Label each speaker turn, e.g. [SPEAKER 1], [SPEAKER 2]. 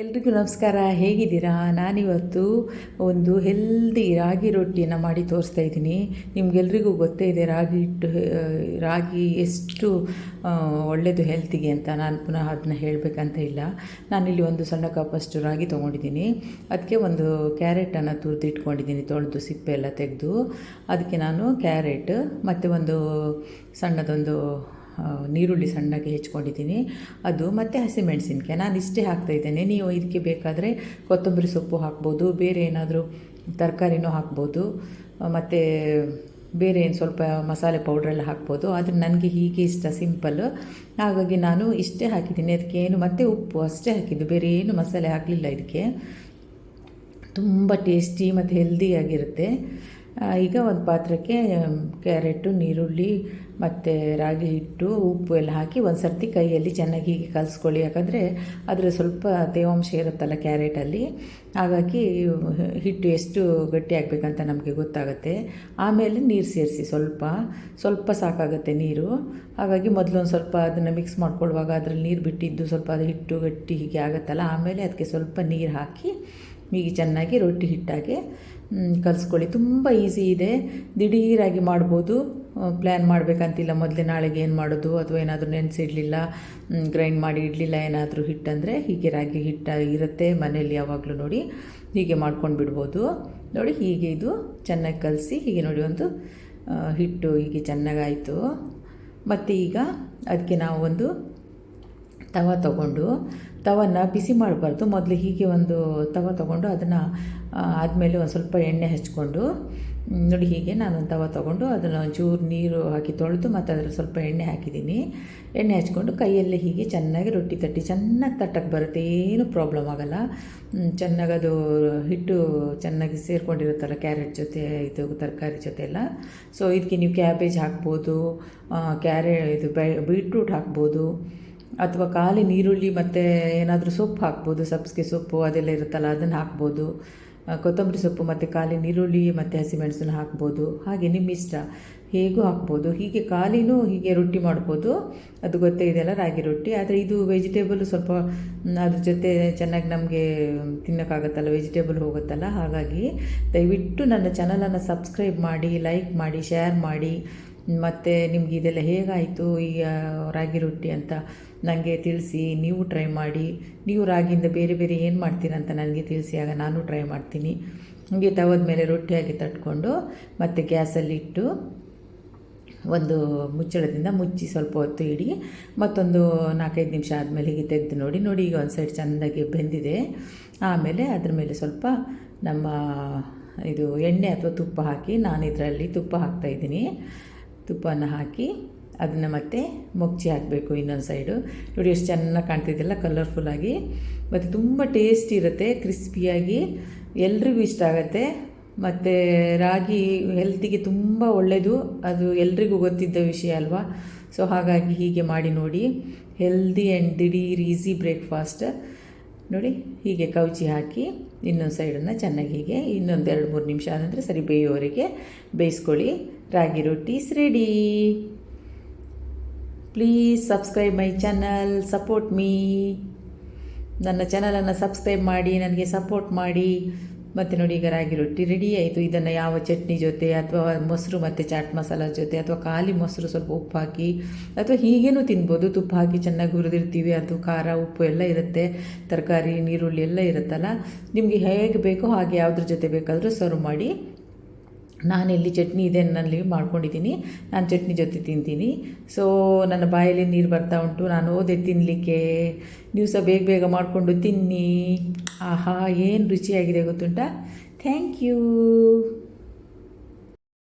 [SPEAKER 1] ಎಲ್ರಿಗೂ ನಮಸ್ಕಾರ, ಹೇಗಿದ್ದೀರಾ? ನಾನಿವತ್ತು ಒಂದು ಹೆಲ್ದಿ ರಾಗಿ ರೊಟ್ಟಿಯನ್ನು ಮಾಡಿ ತೋರಿಸ್ತಾ ಇದ್ದೀನಿ. ನಿಮಗೆಲ್ರಿಗೂ ಗೊತ್ತೇ ಇದೆ, ರಾಗಿ ಹಿಟ್ಟು, ರಾಗಿ ಎಷ್ಟು ಒಳ್ಳೆಯದು ಹೆಲ್ತಿಗೆ ಅಂತ ನಾನು ಪುನಃ ಅದನ್ನ ಹೇಳಬೇಕಂತ ಇಲ್ಲ. ನಾನಿಲ್ಲಿ ಒಂದು ಸಣ್ಣ ಕಪ್ಪಷ್ಟು ರಾಗಿ ತೊಗೊಂಡಿದ್ದೀನಿ. ಅದಕ್ಕೆ ಒಂದು ಕ್ಯಾರೆಟನ್ನು ತುರಿದು ಇಟ್ಕೊಂಡಿದ್ದೀನಿ ತೊಳೆದು ಸಿಪ್ಪೆ ಎಲ್ಲ ತೆಗೆದು. ಅದಕ್ಕೆ ನಾನು ಕ್ಯಾರೆಟ್ ಮತ್ತು ಒಂದು ಸಣ್ಣದೊಂದು ನೀರುಳ್ಳಿ ಸಣ್ಣಗೆ ಹೆಚ್ಕೊಂಡಿದ್ದೀನಿ. ಅದು ಮತ್ತು ಹಸಿಮೆಣಸಿನ್ಕಾಯಿ ನಾನು ಇಷ್ಟೇ ಹಾಕ್ತಾಯಿದ್ದೇನೆ ನೀವು ಇದಕ್ಕೆ ಬೇಕಾದರೆ ಕೊತ್ತಂಬರಿ ಸೊಪ್ಪು ಹಾಕ್ಬೋದು, ಬೇರೆ ಏನಾದರೂ ತರಕಾರಿನೂ ಹಾಕ್ಬೋದು ಮತ್ತು ಬೇರೆ ಏನು ಸ್ವಲ್ಪ ಮಸಾಲೆ ಪೌಡ್ರೆಲ್ಲ ಹಾಕ್ಬೋದು. ಆದರೆ ನನಗೆ ಹೀಗೆ ಇಷ್ಟ ಸಿಂಪಲ್ ಹಾಗಾಗಿ ನಾನು ಇಷ್ಟೇ ಹಾಕಿದ್ದೀನಿ. ಅದಕ್ಕೆ ಏನು ಮತ್ತು ಉಪ್ಪು ಅಷ್ಟೇ ಹಾಕಿದ್ದು. ಬೇರೆ ಏನು ಮಸಾಲೆ ಹಾಕಲಿಲ್ಲ ಇದಕ್ಕೆ. ತುಂಬ ಟೇಸ್ಟಿ ಮತ್ತು ಹೆಲ್ದಿಯಾಗಿರುತ್ತೆ ಈಗ ಒಂದು ಪಾತ್ರಕ್ಕೆ ಕ್ಯಾರೆಟು ನೀರುಳ್ಳಿ ಮತ್ತು ರಾಗಿ ಹಿಟ್ಟು, ಉಪ್ಪು ಎಲ್ಲ ಹಾಕಿ ಒಂದು ಸರ್ತಿ ಕೈಯಲ್ಲಿ ಚೆನ್ನಾಗಿ ಹೀಗೆ ಕಲಿಸ್ಕೊಳ್ಳಿ. ಯಾಕಂದರೆ ಅದರ ಸ್ವಲ್ಪ ತೇವಾಂಶ ಇರುತ್ತಲ್ಲ ಕ್ಯಾರೆಟಲ್ಲಿ. ಹಾಗಾಗಿ ಹಿಟ್ಟು ಎಷ್ಟು ಗಟ್ಟಿ ಆಗಬೇಕಂತ ನಮಗೆ ಗೊತ್ತಾಗುತ್ತೆ. ಆಮೇಲೆ ನೀರು ಸೇರಿಸಿ ಸ್ವಲ್ಪ ಸ್ವಲ್ಪ ಸಾಕಾಗುತ್ತೆ ನೀರು. ಹಾಗಾಗಿ ಮೊದಲೊಂದು ಸ್ವಲ್ಪ ಅದನ್ನು ಮಿಕ್ಸ್ ಮಾಡ್ಕೊಳ್ಳುವಾಗ ಅದರಲ್ಲಿ ನೀರು ಬಿಟ್ಟಿದ್ದು ಸ್ವಲ್ಪ ಅದು ಹಿಟ್ಟು ಗಟ್ಟಿ ಹೀಗೆ ಆಗುತ್ತಲ್ಲ. ಆಮೇಲೆ ಅದಕ್ಕೆ ಸ್ವಲ್ಪ ನೀರು ಹಾಕಿ ಹೀಗೆ ಚೆನ್ನಾಗಿ ರೊಟ್ಟಿ ಹಿಟ್ಟಾಗೆ ಕಲಿಸ್ಕೊಳ್ಳಿ. ತುಂಬ ಈಸಿ ಇದೆ. ದಿಢೀರಾಗಿ ಮಾಡ್ಬೋದು. ಪ್ಲ್ಯಾನ್ ಮಾಡಬೇಕಂತಿಲ್ಲ. ಮೊದಲೇ ನಾಳೆಗೆ ಏನು ಮಾಡೋದು? ಅಥವಾ ಏನಾದರೂ ನೆನೆಸಿಡಲಿಲ್ಲ? ಗ್ರೈಂಡ್ ಮಾಡಿ ಇಡಲಿಲ್ಲ, ಏನಾದರೂ ಹಿಟ್ಟಂದರೆ ಹೀಗೆ ರಾಗಿ ಹಿಟ್ಟು ಇರುತ್ತೆ ಮನೆಯಲ್ಲಿ ಯಾವಾಗಲೂ ನೋಡಿ. ಹೀಗೆ ಮಾಡ್ಕೊಂಡು ಬಿಡ್ಬೋದು ನೋಡಿ, ಹೀಗೆ ಇದು ಚೆನ್ನಾಗಿ ಕಲಸಿ, ಹೀಗೆ ನೋಡಿ ಒಂದು ಹಿಟ್ಟು ಹೀಗೆ ಚೆನ್ನಾಗಾಯಿತು. ಮತ್ತು ಈಗ ಅದಕ್ಕೆ ನಾವು ಒಂದು ತವ ತಗೊಂಡು ತವನ ಬಿಸಿ ಮಾಡಬಾರ್ದು. ಮೊದಲು ಹೀಗೆ ಒಂದು ತವ ತಗೊಂಡು ಅದನ್ನು ಆದಮೇಲೆ ಒಂದು ಸ್ವಲ್ಪ ಎಣ್ಣೆ ಹಚ್ಕೊಂಡು ನೋಡಿ ಹೀಗೆ ನಾನು ತವ ತೊಗೊಂಡು ಅದನ್ನು ಒಂಚೂರು ನೀರು ಹಾಕಿ ತೊಳೆದು ಮತ್ತು ಅದರಲ್ಲಿ ಸ್ವಲ್ಪ ಎಣ್ಣೆ ಹಾಕಿದ್ದೀನಿ. ಎಣ್ಣೆ ಹಚ್ಕೊಂಡು ಕೈಯಲ್ಲೇ ಹೀಗೆ ಚೆನ್ನಾಗಿ ರೊಟ್ಟಿ ತಟ್ಟಿ ಚೆನ್ನಾಗಿ ತಟ್ಟಕ್ಕೆ ಬರುತ್ತೆ, ಏನು ಪ್ರಾಬ್ಲಮ್ ಆಗೋಲ್ಲ. ಚೆನ್ನಾಗಿ ಅದು ಹಿಟ್ಟು ಚೆನ್ನಾಗಿ ಸೇರಿಕೊಂಡಿರುತ್ತಲ್ಲ ಕ್ಯಾರೆಟ್ ಜೊತೆ, ಇದು ತರಕಾರಿ ಜೊತೆ ಎಲ್ಲ. ಸೊ ಇದಕ್ಕೆ ನೀವು ಕ್ಯಾಬೇಜ್ ಹಾಕ್ಬೋದು ಕ್ಯಾರೆ, ಇದು ಬೀಟ್ರೂಟ್ ಹಾಕ್ಬೋದು, ಅಥವಾ ಖಾಲಿ ನೀರುಳ್ಳಿ ಮತ್ತು ಏನಾದರೂ ಸೊಪ್ಪು ಹಾಕ್ಬೋದು, ಸಬ್ಸಿಗೆ ಸೊಪ್ಪು ಅದೆಲ್ಲ ಇರುತ್ತಲ್ಲ ಅದನ್ನು ಹಾಕ್ಬೋದು. ಕೊತ್ತಂಬರಿ ಸೊಪ್ಪು ಮತ್ತು ಖಾಲಿ ನೀರುಳ್ಳಿ ಮತ್ತು ಹಸಿಮೆಣಸನ್ನು ಹಾಕ್ಬೋದು. ಹಾಗೆ ನಿಮ್ಮ ಇಷ್ಟ ಹೇಗೂ ಹಾಕ್ಬೋದು. ಹೀಗೆ ಖಾಲಿನೂ ಹೀಗೆ ರೊಟ್ಟಿ ಮಾಡ್ಬೋದು. ಅದು ಗೊತ್ತೇ ಇದೆಯಲ್ಲ ರಾಗಿ ರೊಟ್ಟಿ. ಆದರೆ ಇದು ವೆಜಿಟೇಬಲ್ ಸ್ವಲ್ಪ ಅದ್ರ ಜೊತೆ ಚೆನ್ನಾಗಿ ನಮಗೆ ತಿನ್ನೋಕ್ಕಾಗತ್ತಲ್ಲ ವೆಜಿಟೇಬಲ್ ಹೋಗುತ್ತಲ್ಲ. ಹಾಗಾಗಿ ದಯವಿಟ್ಟು ನನ್ನ ಚಾನಲನ್ನು ಸಬ್ಸ್ಕ್ರೈಬ್ ಮಾಡಿ ಲೈಕ್ ಮಾಡಿ ಶೇರ್ ಮಾಡಿ. ಮತ್ತು ನಿಮ್ಗೆ ಇದೆಲ್ಲ ಹೇಗಾಯಿತು ಈ ರಾಗಿ ರೊಟ್ಟಿ ಅಂತ ನನಗೆ ತಿಳಿಸಿ, ನೀವು ಟ್ರೈ ಮಾಡಿ. ನೀವು ರಾಗಿಯಿಂದ ಬೇರೆ ಬೇರೆ ಏನು ಮಾಡ್ತೀರಂತ ನನಗೆ ತಿಳಿಸಿ, ಆಗ ನಾನು ಟ್ರೈ ಮಾಡ್ತೀನಿ. ಹೀಗೆ ತವದ ಮೇಲೆ ರೊಟ್ಟಿಯಾಗಿ ತಟ್ಕೊಂಡು ಮತ್ತು ಗ್ಯಾಸಲ್ಲಿಟ್ಟು ಒಂದು ಮುಚ್ಚಳದಿಂದ ಮುಚ್ಚಿ ಸ್ವಲ್ಪ ಹೊತ್ತು ಇಡಿ, ಮತ್ತೊಂದು ನಾಲ್ಕೈದು ನಿಮಿಷ ಆದಮೇಲೆ ಹೀಗೆ ತೆಗೆದು ನೋಡಿ ನೋಡಿ ಈಗ ಒಂದು ಸೈಡ್ ಚೆಂದಾಗಿ ಬೆಂದಿದೆ. ಆಮೇಲೆ ಅದ್ರ ಮೇಲೆ ಸ್ವಲ್ಪ ನಮ್ಮ ಇದು ಎಣ್ಣೆ ಅಥವಾ ತುಪ್ಪ ಹಾಕಿ ನಾನು ಇದರಲ್ಲಿ ತುಪ್ಪ ಹಾಕ್ತಾಯಿದ್ದೀನಿ ತುಪ್ಪನ ಹಾಕಿ ಅದನ್ನು ಮತ್ತೆ ಮೊಗ್ಚಿ ಹಾಕಬೇಕು ಇನ್ನೊಂದು ಸೈಡು ನೋಡಿ ಎಷ್ಟು ಚೆನ್ನಾಗಿ ಕಾಣ್ತಿದ್ದೆಲ್ಲ ಕಲರ್ಫುಲ್ಲಾಗಿ ಮತ್ತು ತುಂಬ ಟೇಸ್ಟ್ ಇರುತ್ತೆ ಕ್ರಿಸ್ಪಿಯಾಗಿ ಎಲ್ರಿಗೂ ಇಷ್ಟ ಆಗುತ್ತೆ. ಮತ್ತು ರಾಗಿ ಹೆಲ್ತಿಗೆ ತುಂಬ ಒಳ್ಳೆಯದು ಅದು ಎಲ್ರಿಗೂ ಗೊತ್ತಿದ್ದ ವಿಷಯ ಅಲ್ವಾ? ಸೊ ಹಾಗಾಗಿ ಹೀಗೆ ಮಾಡಿ ನೋಡಿ. ಹೆಲ್ದಿ ಆ್ಯಂಡ್ ದಿಢೀರ್ ಈಸಿ ಬ್ರೇಕ್ಫಾಸ್ಟ್ ನೋಡಿ, ಹೀಗೆ ಕೌಚಿ ಹಾಕಿ ಇನ್ನೊಂದು ಸೈಡನ್ನು ಚೆನ್ನಾಗಿ ಹೀಗೆ ಇನ್ನೊಂದು ಎರಡು ಮೂರು ನಿಮಿಷ ಆದರೆ ಸರಿ ಬೇಯೋವರೆಗೆ ಬೇಯಿಸ್ಕೊಳ್ಳಿ. Ragi rotis ready please subscribe my channel support me ನನ್ನ ಚಾನಲನ್ನು ಸಬ್ಸ್ಕ್ರೈಬ್ ಮಾಡಿ, ನನಗೆ ಸಪೋರ್ಟ್ ಮಾಡಿ. ಮತ್ತು ನೋಡಿ ಈಗ ರಾಗಿ ರೊಟ್ಟಿ ರೆಡಿ ಆಯಿತು. ಇದನ್ನು ಯಾವ ಚಟ್ನಿ ಜೊತೆ ಅಥವಾ ಮೊಸರು ಮತ್ತು ಚಾಟ್ ಮಸಾಲ ಜೊತೆ ಅಥವಾ ಖಾಲಿ ಮೊಸರು ಸ್ವಲ್ಪ ಉಪ್ಪು ಹಾಕಿ ಅಥವಾ ಹೀಗೇನೂ ತಿನ್ಬೋದು. ತುಪ್ಪ ಹಾಕಿ ಚೆನ್ನಾಗಿ ಹುರಿದಿರ್ತೀವಿ. ಅದು ಖಾರ, ಉಪ್ಪು ಎಲ್ಲ ಇರುತ್ತೆ. ತರಕಾರಿ ನೀರುಳ್ಳಿ ಎಲ್ಲ ಇರುತ್ತಲ್ಲ, ನಿಮಗೆ ಹೇಗೆ ಬೇಕೋ ಹಾಗೆ ಯಾವುದ್ರ ಜೊತೆ ಬೇಕಾದರೂ ಸರ್ವ್ ಮಾಡಿ ನಾನೆಲ್ಲಿ ಚಟ್ನಿ ಇದೆ ನನ್ನಲ್ಲಿ ಮಾಡ್ಕೊಂಡಿದ್ದೀನಿ. ನಾನು ಚಟ್ನಿ ಜೊತೆ ತಿಂತೀನಿ. ಸೊ ನನ್ನ ಬಾಯಲ್ಲಿ ನೀರು ಬರ್ತಾ ಉಂಟು. ನಾನು ಓದೆ ತಿನ್ನಲಿಕ್ಕೆ ನೀವು ಸಹ ಬೇಗ ಬೇಗ ಮಾಡಿಕೊಂಡು ತಿನ್ನಿ. ಆಹಾ, ಏನು ರುಚಿಯಾಗಿದೆ ಗೊತ್ತುಂಟಾ? Thank you